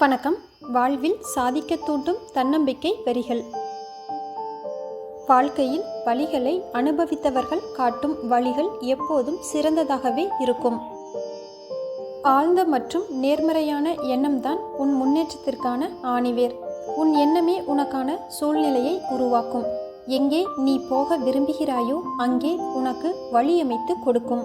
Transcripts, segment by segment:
வணக்கம். வாழ்வில் சாதிக்க தூண்டும் தன்னம்பிக்கை வரிகள் வாழ்க்கையில் வழிகளை அனுபவித்தவர்கள் காட்டும் வழிகள் எப்போதும் சிறந்ததாகவே இருக்கும். ஆழ்ந்த மற்றும் நேர்மறையான எண்ணம்தான் உன் முன்னேற்றத்திற்கான ஆணிவேர். உன் எண்ணமே உனக்கான சூழ்நிலையை உருவாக்கும். எங்கே நீ போக விரும்புகிறாயோ அங்கே உனக்கு வழியமைத்து கொடுக்கும்.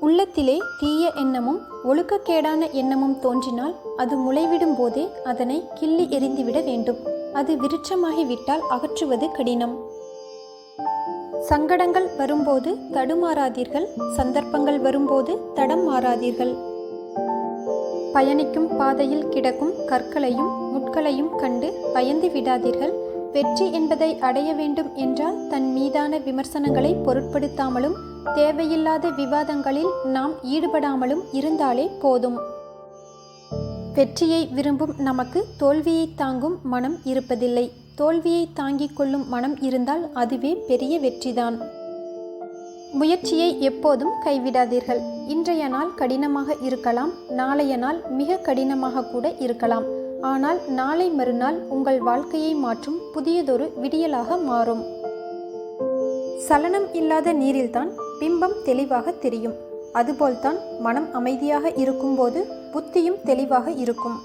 உள்ளத்திலே தீய எண்ணமும் ஒழுக்கக்கேடான எண்ணமும் தோன்றினால் அது முளைவிடும் போதே அதனை கிள்ளி எறிந்துவிட வேண்டும். அது விருட்சமாகிவிட்டால் அகற்றுவது கடினம். சங்கடங்கள் வரும்போது தடுமாறாதீர்கள். சந்தர்ப்பங்கள் வரும்போது தடம் மாறாதீர்கள். பயணிக்கும் பாதையில் கிடக்கும் கற்களையும் முட்களையும் கண்டு பயந்து விடாதீர்கள். வெற்றி என்பதை அடைய வேண்டும் என்றால் தன் மீதான விமர்சனங்களை பொருட்படுத்தாமலும் தேவையில்லாத விவாதங்களில் நாம் ஈடுபடாமலும் இருந்தாலே போதும். வெற்றியை விரும்பும் நமக்கு தோல்வியை தாங்கும் மனம் இருப்பதில்லை. தோல்வியை தாங்கிக் கொள்ளும் மனம் இருந்தால் அதுவே பெரிய வெற்றிதான். முயற்சியை எப்போதும் கைவிடாதீர்கள். இன்றைய நாள் கடினமாக இருக்கலாம். நாளைய நாள் மிக கடினமாக கூட இருக்கலாம். ஆனால் நாளை மறுநாள் உங்கள் வாழ்க்கையை மாற்றும் புதியதொரு விடியலாக மாறும். சலனம் இல்லாத நீரில்தான் பிம்பம் தெளிவாக தெரியும். அதுபோல்தான் மனம் அமைதியாக இருக்கும்போது புத்தியும் தெளிவாக இருக்கும்.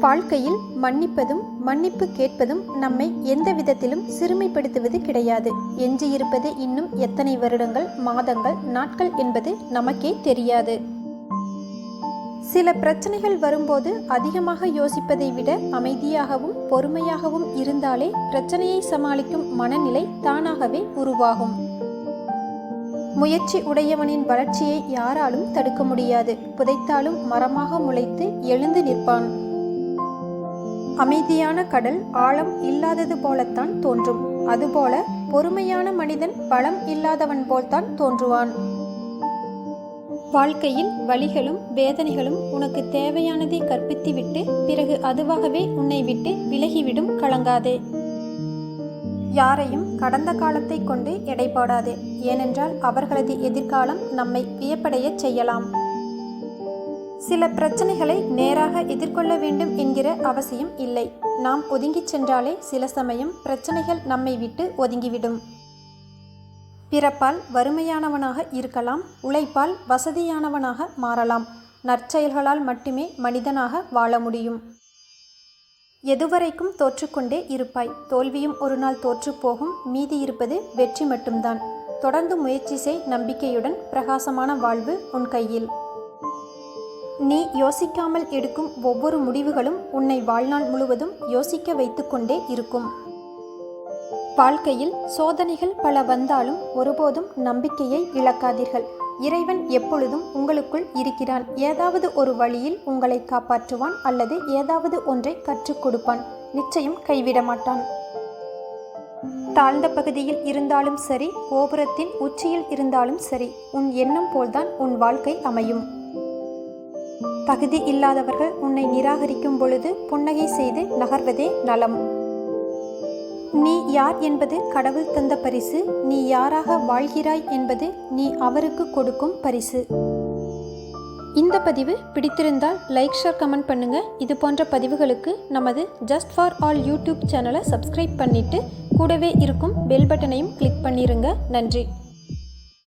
வாழ்க்கையில் மன்னிப்பதும் மன்னிப்பு கேட்பதும் நம்மை எந்த விதத்திலும் சிறுமைப்படுத்துவது கிடையாது. எஞ்சியிருப்பது இன்னும் எத்தனை வருடங்கள் மாதங்கள் நாட்கள் என்பது நமக்கே தெரியாது. சில பிரச்சனைகள் வரும்போது அதிகமாக யோசிப்பதை விட அமைதியாகவும் பொறுமையாகவும் இருந்தாலே பிரச்சனையை சமாளிக்கும் மனநிலை தானாகவே உருவாகும். முயற்சி உடையவனின் வளர்ச்சியை யாராலும் தடுக்க முடியாது. புதைத்தாலும் மரமாக முளைத்து எழுந்து நிற்பான். அமைதியான கடல் ஆழம் இல்லாதது போலத்தான் தோன்றும். அதுபோல பொறுமையான மனிதன் பலம் இல்லாதவன் போல்தான் தோன்றுவான். வாழ்க்கையில் வழிகளும் வேதனைகளும் உனக்கு தேவையானதை கற்பித்துவிட்டு பிறகு அதுவாகவே உன்னை விட்டு விலகிவிடும் கலங்காதே. யாரையும் கடந்த காலத்தை கொண்டு எடைபோடாது ஏனென்றால் அவர்களது எதிர்காலம் நம்மை வியப்படையச் செய்யலாம். சில பிரச்சனைகளை நேராக எதிர்கொள்ள வேண்டும் என்கிற அவசியம் இல்லை. நாம் ஒதுங்கிச் சென்றாலே சில சமயம் பிரச்சனைகள் நம்மை விட்டு ஒதுங்கிவிடும். பிறப்பால் வறுமையானவனாக இருக்கலாம் உழைப்பால் வசதியானவனாக மாறலாம். நற்செயல்களால் மட்டுமே மனிதனாக வாழ முடியும். எதுவரைக்கும் தோற்றுக்கொண்டே இருப்பாய். தோல்வியும் ஒரு நாள் தோற்றுப்போகும் மீதி இருப்பது வெற்றி மட்டும்தான். தொடர்ந்து முயற்சி செய். நம்பிக்கையுடன் பிரகாசமான வாழ்வு உன் கையில். நீ யோசிக்காமல் எடுக்கும் ஒவ்வொரு முடிவுகளும் உன்னை வாழ்நாள் முழுவதும் யோசிக்க வைத்துக்கொண்டே இருக்கும். வாழ்க்கையில் சோதனைகள் பல வந்தாலும் ஒருபோதும் நம்பிக்கையை இழக்காதீர்கள். இறைவன் எப்பொழுதும் உங்களுக்குள் இருக்கிறான். ஏதாவது ஒரு வழியில் உங்களை காப்பாற்றுவான் அல்லது ஏதாவது ஒன்றை கற்றுக் கொடுப்பான். நிச்சயம் கைவிட மாட்டான் தாழ்ந்த பகுதியில் இருந்தாலும் சரி கோபுரத்தின் உச்சியில் இருந்தாலும் சரி உன் எண்ணம் போல்தான் உன் வாழ்க்கை அமையும். தகுதி இல்லாதவர்கள் உன்னை நிராகரிக்கும் பொழுது புன்னகை செய்து நகர்வதே நலம். நீ யார் என்பது கடவுள் தந்த பரிசு. நீ யாராக வாழ்கிறாய் என்பது நீ அவருக்கு கொடுக்கும் பரிசு. இந்த பதிவு பிடித்திருந்தால் லைக் ஷேர் கமெண்ட் பண்ணுங்க. இது போன்ற பதிவுகளுக்கு நமது ஜஸ்ட் ஃபார் ஆல் யூடியூப் சேனலை சப்ஸ்கிரைப் பண்ணிட்டு கூடவே இருக்கும் பெல் பட்டனையும் கிளிக் பண்ணிருங்க. நன்றி.